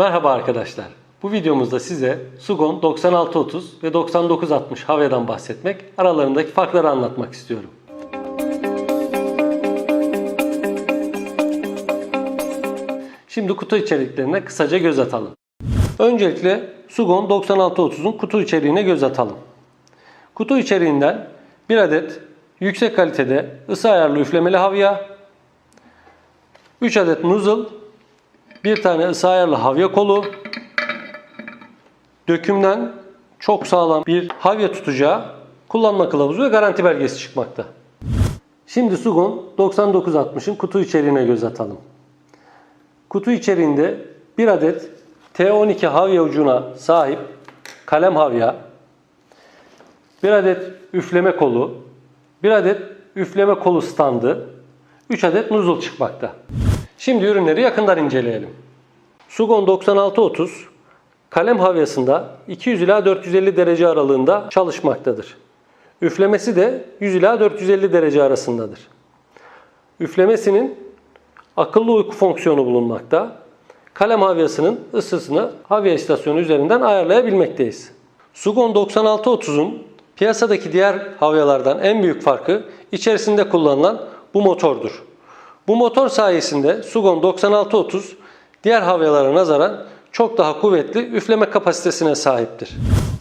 Merhaba arkadaşlar. Bu videomuzda size Sugon 9630 ve 9960 Havya'dan bahsetmek, aralarındaki farkları anlatmak istiyorum. Şimdi kutu içeriklerine kısaca göz atalım. Öncelikle Sugon 9630'un kutu içeriğine göz atalım. Kutu içeriğinden bir adet yüksek kalitede ısı ayarlı üflemeli havya, 3 adet nozzle, bir tane ısı ayarlı havya kolu, dökümden çok sağlam bir havya tutacağı, kullanma kılavuzu ve garanti belgesi çıkmakta. Şimdi Sugon 9960'ın kutu içeriğine göz atalım. Kutu içeriğinde bir adet T12 havya ucuna sahip kalem havya, bir adet üfleme kolu, bir adet üfleme kolu standı, 3 adet nozzle çıkmakta. Şimdi ürünleri yakından inceleyelim. Sugon 9630 kalem havyasında 200 ila 450 derece aralığında çalışmaktadır. Üflemesi de 100 ila 450 derece arasındadır. Üflemesinin akıllı uyku fonksiyonu bulunmakta. Kalem havyasının ısısını havya istasyonu üzerinden ayarlayabilmekteyiz. Sugon 9630'un piyasadaki diğer havyalardan en büyük farkı içerisinde kullanılan bu motordur. Bu motor sayesinde Sugon 9630 diğer havyalara nazaran çok daha kuvvetli üfleme kapasitesine sahiptir.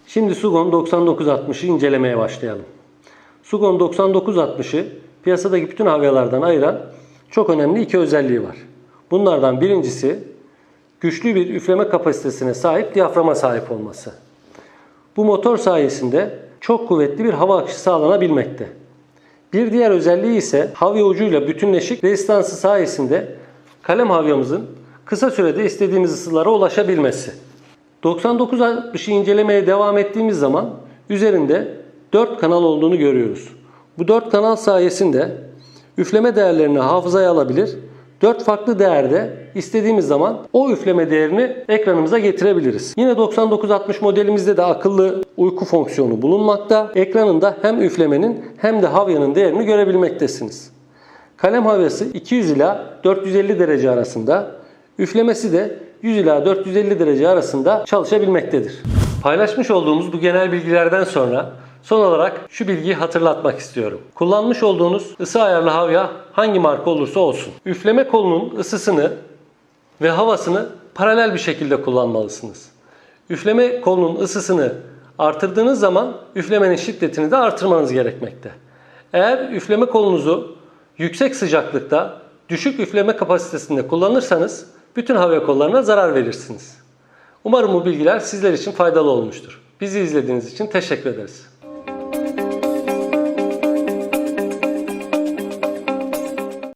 Şimdi Sugon 9960'ı incelemeye başlayalım. Sugon 9960'ı piyasadaki bütün havyalardan ayıran çok önemli iki özelliği var. Bunlardan birincisi güçlü bir üfleme kapasitesine sahip diyaframa sahip olması. Bu motor sayesinde çok kuvvetli bir hava akışı sağlanabilmekte. Bir diğer özelliği ise havya ucuyla bütünleşik rezistansı sayesinde kalem havyamızın kısa sürede istediğimiz ısılara ulaşabilmesi. 9960'ı incelemeye devam ettiğimiz zaman üzerinde 4 kanal olduğunu görüyoruz. Bu 4 kanal sayesinde üfleme değerlerini hafızaya alabilir. 4 farklı değerde istediğimiz zaman o üfleme değerini ekranımıza getirebiliriz. Yine 9960 modelimizde de akıllı uyku fonksiyonu bulunmakta. Ekranında hem üflemenin hem de havyanın değerini görebilmektesiniz. Kalem havyası 200 ila 450 derece arasında, üflemesi de 100 ila 450 derece arasında çalışabilmektedir. Paylaşmış olduğumuz bu genel bilgilerden sonra son olarak şu bilgiyi hatırlatmak istiyorum. Kullanmış olduğunuz ısı ayarlı havya hangi marka olursa olsun. Üfleme kolunun ısısını ve havasını paralel bir şekilde kullanmalısınız. Üfleme kolunun ısısını artırdığınız zaman üflemenin şiddetini de artırmanız gerekmekte. Eğer üfleme kolunuzu yüksek sıcaklıkta düşük üfleme kapasitesinde kullanırsanız bütün havya kollarına zarar verirsiniz. Umarım bu bilgiler sizler için faydalı olmuştur. Bizi izlediğiniz için teşekkür ederiz.